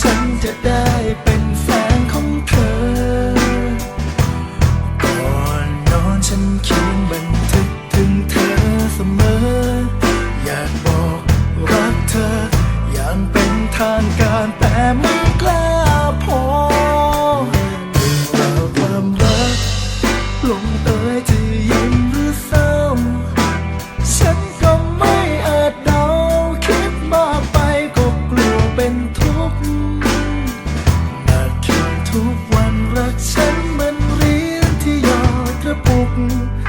ฉันจะได้เป็นแฟนของเธอ ก่อนนอนฉันเขียนบันทึกถึงเธอเสมอ อยากบอกรักเธออย่างเป็นทาง ก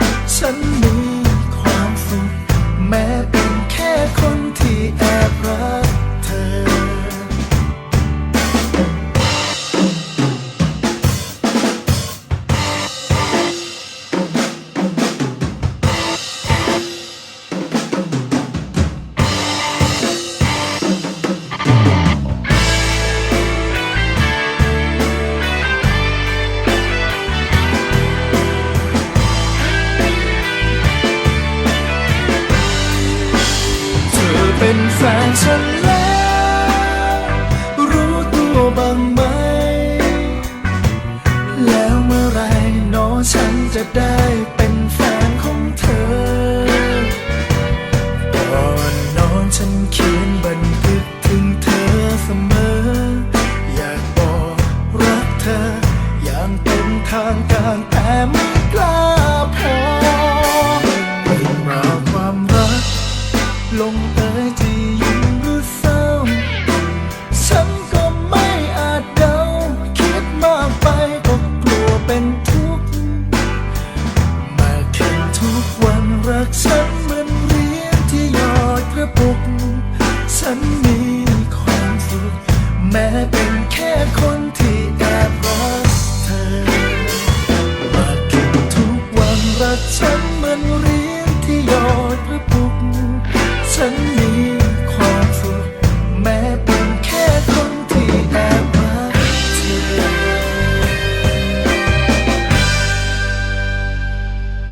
เป็นแฟนฉันแล้ว รู้ตัวบ้างไหม แล้วเมื่อไหรเนอฉันจะได้เป็นแฟนของเธอก่อนนอนฉันเขียนบันทึกถึงเธอเสมอ อยากบอกรักเธอ อย่างเป็นทางการแต่ ยจะยิ้มหรือเศร้า ฉันก็ไม่อาจเดา คิดมากไปก็กลัวเป็นทุกข์มากขึ้ทุกวันรักฉันหมือนเรียนที่ยอดกระปุก ฉันมีความสุขแม้เป็นแค่คนที่แอบรักเธอมากทุกวันรักฉันมืนเรียญที่ยอด